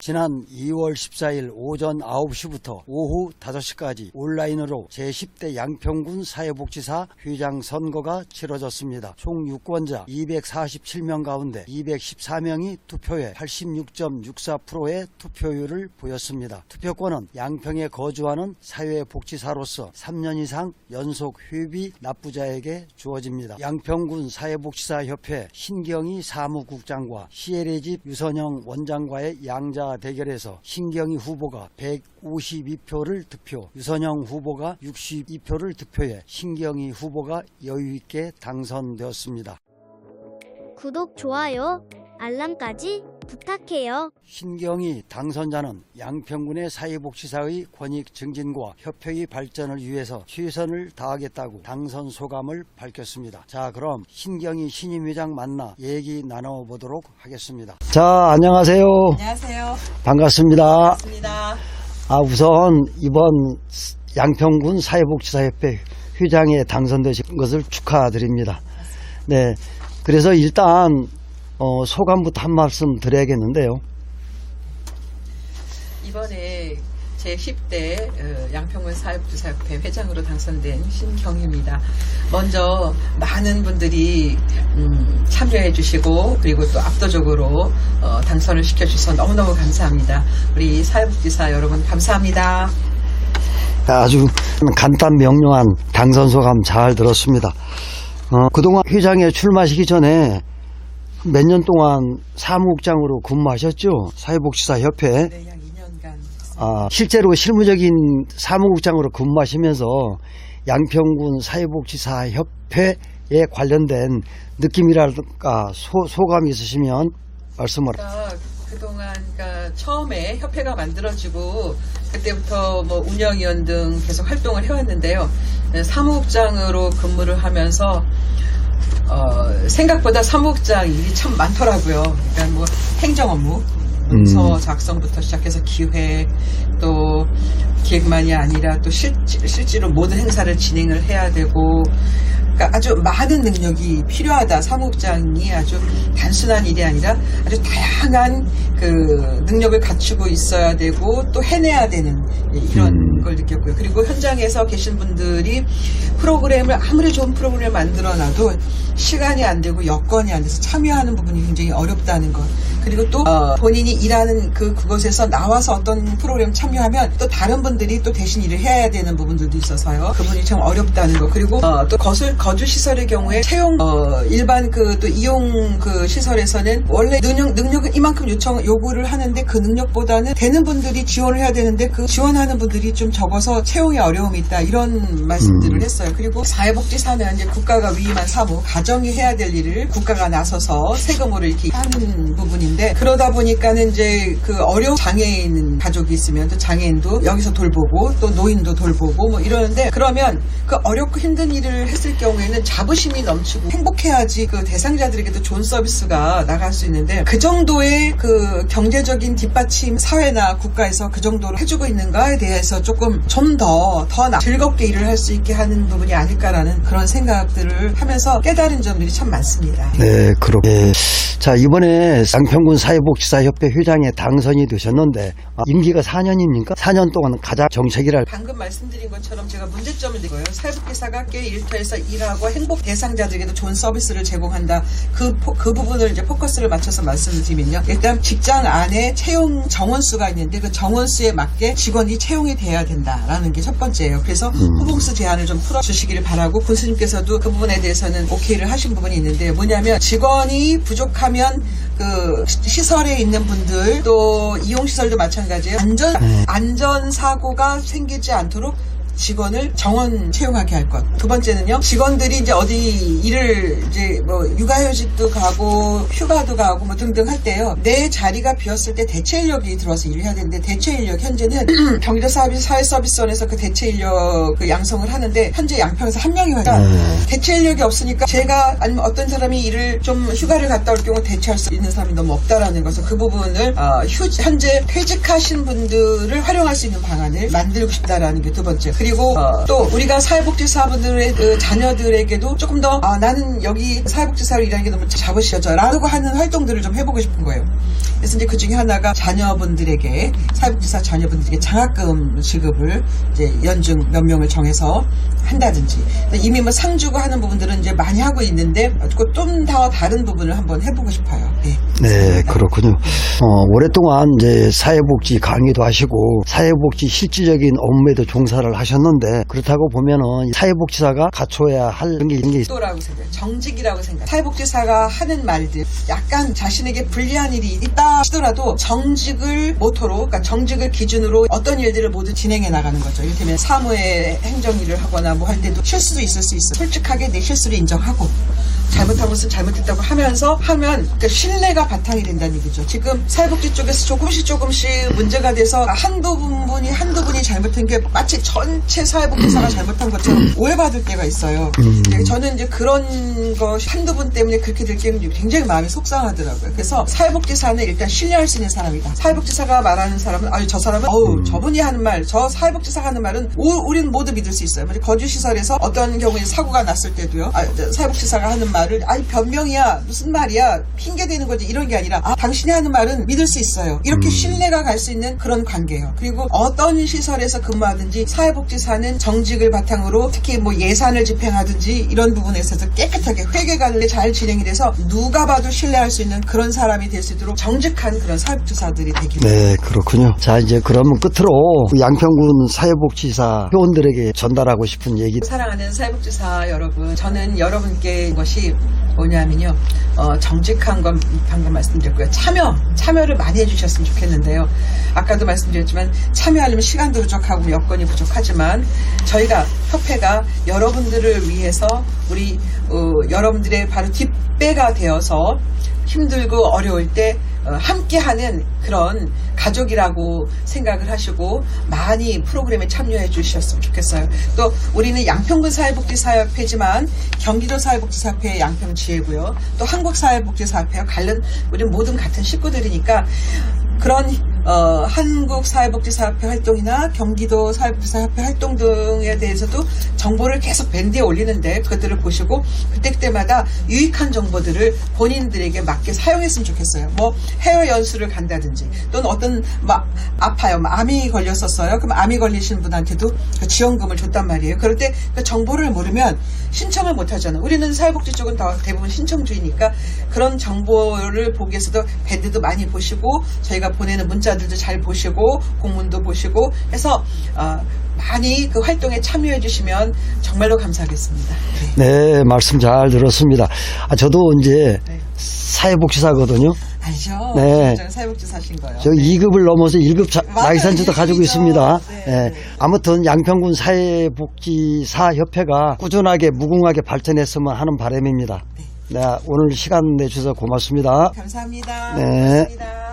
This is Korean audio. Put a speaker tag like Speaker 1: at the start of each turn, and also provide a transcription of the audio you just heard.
Speaker 1: 지난 2월 14일 오전 9시부터 오후 5시까지 온라인으로 제10대 양평군 사회복지사 회장 선거가 치러졌습니다. 총 유권자 247명 가운데 214명이 투표해 86.64%의 투표율을 보였습니다. 투표권은 양평에 거주하는 사회복지사로서 3년 이상 연속 회비 납부자에게 주어집니다. 양평군 사회복지사협회 신경희 사무국장과 시엘의 집 유선영 원장과의 양자 대결에서 신경희 후보가 152표를 득표, 유선영 후보가 62표를 득표해 신경희 후보가 여유 있게 당선되었습니다.
Speaker 2: 구독, 좋아요, 알람까지 부탁해요.
Speaker 1: 신경희 당선자는 양평군의 사회복지사의 권익 증진과 협회의 발전을 위해서 최선을 다하겠다고 당선 소감을 밝혔습니다. 자, 그럼 신경희 신임회장 만나 얘기 나눠보도록 하겠습니다. 자, 안녕하세요.
Speaker 3: 안녕하세요.
Speaker 1: 반갑습니다.
Speaker 3: 반갑습니다.
Speaker 1: 아, 우선 이번 양평군 사회복지사협회 회장에 당선되신 것을 축하드립니다. 네. 그래서 일단 어, 소감부터 한 말씀 드려야겠는데요.
Speaker 3: 이번에 제 10대 어, 양평군 사회복지사협회 회장으로 당선된 신경희입니다. 먼저 많은 분들이 음, 참여해 주시고 그리고 또 압도적으로 어, 당선을 시켜주셔서 너무너무 감사합니다. 우리 사회복지사 여러분 감사합니다.
Speaker 1: 아주 간단 명료한 당선 소감 잘 들었습니다. 어, 그동안 회장에 출마하시기 전에 몇 년 동안 사무국장으로 근무하셨죠? 사회복지사 협회.
Speaker 3: 네, 약 2년간
Speaker 1: 아, 실제로 실무적인 사무국장으로 근무하시면서 양평군 사회복지사 협회에 관련된 느낌이랄까 소, 소감이 있으시면 말씀을
Speaker 3: 그러니까 그동안 그러니까 처음에 협회가 만들어지고 그때부터 뭐 운영위원 등 계속 활동을 해왔는데요. 네, 사무국장으로 근무를 하면서 어, 생각보다 사무국장 일이 참 많더라고요. 그러니까 뭐 행정 업무, 문서
Speaker 1: 음.
Speaker 3: 작성부터 시작해서 기획 또 기획만이 아니라 또 실, 실제로 모든 행사를 진행을 해야 되고 그러니까 아주 많은 능력이 필요하다. 사무국장이 아주 단순한 일이 아니라 아주 다양한 그 능력을 갖추고 있어야 되고 또 해내야 되는 이런
Speaker 1: 음.
Speaker 3: 걸 느꼈고요. 그리고 현장에서 계신 분들이 프로그램을 아무리 좋은 프로그램을 만들어놔도 시간이 안 되고 여건이 안 돼서 참여하는 부분이 굉장히 어렵다는 것. 그리고 또 어, 본인이 일하는 그 그곳에서 나와서 어떤 프로그램 참여하면 또 다른 분들이 또 대신 일을 해야 되는 부분들도 있어서요. 그분이 참 어렵다는 거. 그리고 어, 또 거술 거주 시설의 경우에 채용 어, 일반 그 또 이용 그 시설에서는 원래 능력 능력은 이만큼 요청 요구를 하는데 그 능력보다는 되는 분들이 지원을 해야 되는데 그 지원하는 분들이 좀 적어서 채용에 어려움이 있다 이런 말씀들을
Speaker 1: 음.
Speaker 3: 했어요. 그리고 사회복지사는 이제 국가가 위임한 사무 가정이 해야 될 일을 국가가 나서서 세금으로 이렇게 하는 부분인데 그러다 보니까는 이제 그 어려운 장애인 가족이 있으면 또 장애인도 여기서 돌보고 또 노인도 돌보고 뭐 이러는데 그러면 그 어렵고 힘든 일을 했을 경우에는 자부심이 넘치고 행복해야지 그 대상자들에게도 좋은 서비스가 나갈 수 있는데 그 정도의 그 경제적인 뒷받침 사회나 국가에서 그 정도로 해주고 있는가에 대해서 조금 좀 더 더 즐겁게 일을 할 수 있게 하는 부분이 아닐까라는 그런 생각들을 하면서 깨달은 점들이 참 많습니다.
Speaker 1: 네, 그렇게. 자, 이번에 양평군 사회복지사 협회 회장에 당선이 되셨는데 아, 임기가 4년입니까? 4년 동안 가장 정책이랄
Speaker 3: 방금 말씀드린 것처럼 제가 문제점을 드고요. 사회복지사가 꽤 일터에서 일하고 행복 대상자들에게도 좋은 서비스를 제공한다. 그, 포- 그 부분을 이제 포커스를 맞춰서 말씀을 드리면요. 일단 직장 안에 채용 정원수가 있는데 그 정원수에 맞게 직원이 채용이 돼야 된다라는 게 첫 번째예요. 그래서 후봉수 제한을 좀 풀어주시기를 바라고 군수님께서도 그 부분에 대해서는 오케이를 하신 부분이 있는데 뭐냐면 직원이 부족하면 그 시- 시설에 있는 분들 또 이용시설도 마찬가지예요. 안전 안전 사고가 생기지 않도록 직원을 정원 채용하게 할 것. 두 번째는요, 직원들이 이제 어디 일을 이제 뭐 육아휴직도 가고 휴가도 가고 뭐 등등 할 때요, 내 자리가 비었을 때 대체 인력이 들어와서 일을 해야 되는데 대체 인력 현재는 경기도 서비스 사회 서비스원에서 그 대체 인력 그 양성을 하는데 현재 양평에서 한 명이 와요. 대체 인력이 없으니까 제가 아니면 어떤 사람이 일을 좀 휴가를 갔다 올 경우 대체할 수 있는 사람이 너무 없다라는 것을 그 부분을 어, 휴- 현재 퇴직하신 분들을 활용할 수 있는 방안을 만들고 싶다라는 게 두 번째. 그리고 그리고 어, 또 우리가 사회복지사분들의 그 자녀들에게도 조금 더 아, 나는 여기 사회복지사로 일하는 게 너무 자부시어져 라고 하는 활동들을 좀 해보고 싶은 거예요. 그래서 이제 그 중에 하나가 자녀분들에게 사회복지사 자녀분들에게 장학금 지급을 이제 연중 몇 명을 정해서 한다든지 이미 뭐 상주고 하는 부분들은 이제 많이 하고 있는데 좀 더 다른 부분을 한번 해보고 싶어요. 네.
Speaker 1: 네, 그렇군요. 어, 오랫동안 이제 사회복지 강의도 하시고 사회복지 실질적인 업무에도 종사를 하셨 는데 그렇다고 보면은 사회복지사가 갖춰야 할 그런 게 있는 게 있...
Speaker 3: 또라고 생각해요. 정직이라고 생각해요. 사회복지사가 하는 말들 약간 자신에게 불리한 일이 있다 하시더라도 정직을 모토로 그러니까 정직을 기준으로 어떤 일들을 모두 진행해 나가는 거죠. 이를테면 사무의 행정 일을 하거나 뭐 할 때도 실수도 있을 수 있어. 솔직하게 내 실수를 인정하고 잘못한 것은 잘못했다고 하면서 하면 그러니까 신뢰가 바탕이 된다는 얘기죠. 지금 사회복지 쪽에서 조금씩 조금씩 문제가 돼서 한두 분이 한두 분이 잘못한 게 마치 전체 사회복지사가 잘못한 것처럼 오해받을 때가 있어요. 네, 저는 이제 그런 것이 한두 분 때문에 그렇게 될 경우 굉장히 마음이 속상하더라고요. 그래서 사회복지사는 일단 신뢰할 수 있는 사람이다. 사회복지사가 말하는 사람은 아유 저 사람은 어우 저분이 하는 말, 저 사회복지사가 하는 말은 우, 우리는 모두 믿을 수 있어요. 거주시설에서 어떤 경우에 사고가 났을 때도요. 아, 저 사회복지사가 하는 말을 아니 변명이야 무슨 말이야 핑계 대는 거지 이런 게 아니라 아 당신이 하는 말은 믿을 수 있어요. 이렇게 신뢰가 갈 수 있는 그런 관계예요. 그리고 어떤 시설에서 근무하든지 사회복지사는 정직을 바탕으로 특히 뭐 예산을 집행하든지 이런 부분에 있어서 깨끗하게 회계관리 잘 진행이 돼서 누가 봐도 신뢰할 수 있는 그런 사람이 될 수 있도록 정직한 그런 사회복지사들이 되길
Speaker 1: 네, 그렇군요. 자, 이제 그러면 끝으로 양평군 사회복지사 회원들에게 전달하고 싶은 얘기.
Speaker 3: 사랑하는 사회복지사 여러분, 저는 여러분께 것이 뭐냐면요, 어, 정직한 건 방금 말씀드렸고요. 참여, 참여를 많이 해주셨으면 좋겠는데요. 아까도 말씀드렸지만 참여하려면 시간도 부족하고 여건이 부족하지만 저희가 협회가 여러분들을 위해서 우리 어, 여러분들의 바로 뒷배가 되어서 힘들고 어려울 때 어, 함께하는 그런 가족이라고 생각을 하시고 많이 프로그램에 참여해 주셨으면 좋겠어요. 또 우리는 양평군 사회복지사협회지만 경기도 사회복지사협회 양평지회고요. 또 한국사회복지사협회와 관련 우리 모든 같은 식구들이니까 그런 어, 한국 사회복지사협회 활동이나 경기도 사회복지사협회 활동 등에 대해서도 정보를 계속 밴드에 올리는데 그것들을 보시고 그때그때마다 유익한 정보들을 본인들에게 맞게 사용했으면 좋겠어요. 뭐 해외 연수를 간다든지 또는 어떤 막 아파요. 막 암이 걸렸었어요. 그럼 암이 걸리신 분한테도 그 지원금을 줬단 말이에요. 그럴 때 그 정보를 모르면 신청을 못 하잖아요. 우리는 사회복지 쪽은 다 대부분 신청주의니까 그런 정보를 보기 위해서도 밴드도 많이 보시고 저희가 보내는 문자 들도 잘 보시고 공문도 보시고 해서 어, 많이 그 활동에 참여해 주시면 정말로 감사하겠습니다. 네.
Speaker 1: 네, 말씀 잘 들었습니다. 아, 저도 이제
Speaker 3: 네.
Speaker 1: 사회복지사거든요.
Speaker 3: 아니죠?
Speaker 1: 네.
Speaker 3: 사회복지사신 거예요.
Speaker 1: 저 2급을 넘어서 1급 자-
Speaker 3: 맞아요.
Speaker 1: 라이선즈도 가지고. 있습니다.
Speaker 3: 네,
Speaker 1: 예.
Speaker 3: 네.
Speaker 1: 아무튼 양평군 사회복지사 협회가 꾸준하게 무궁하게 발전했으면 하는 바람입니다. 네, 오늘 시간 내주셔서 고맙습니다.
Speaker 3: 감사합니다.
Speaker 1: 네.
Speaker 3: 고맙습니다.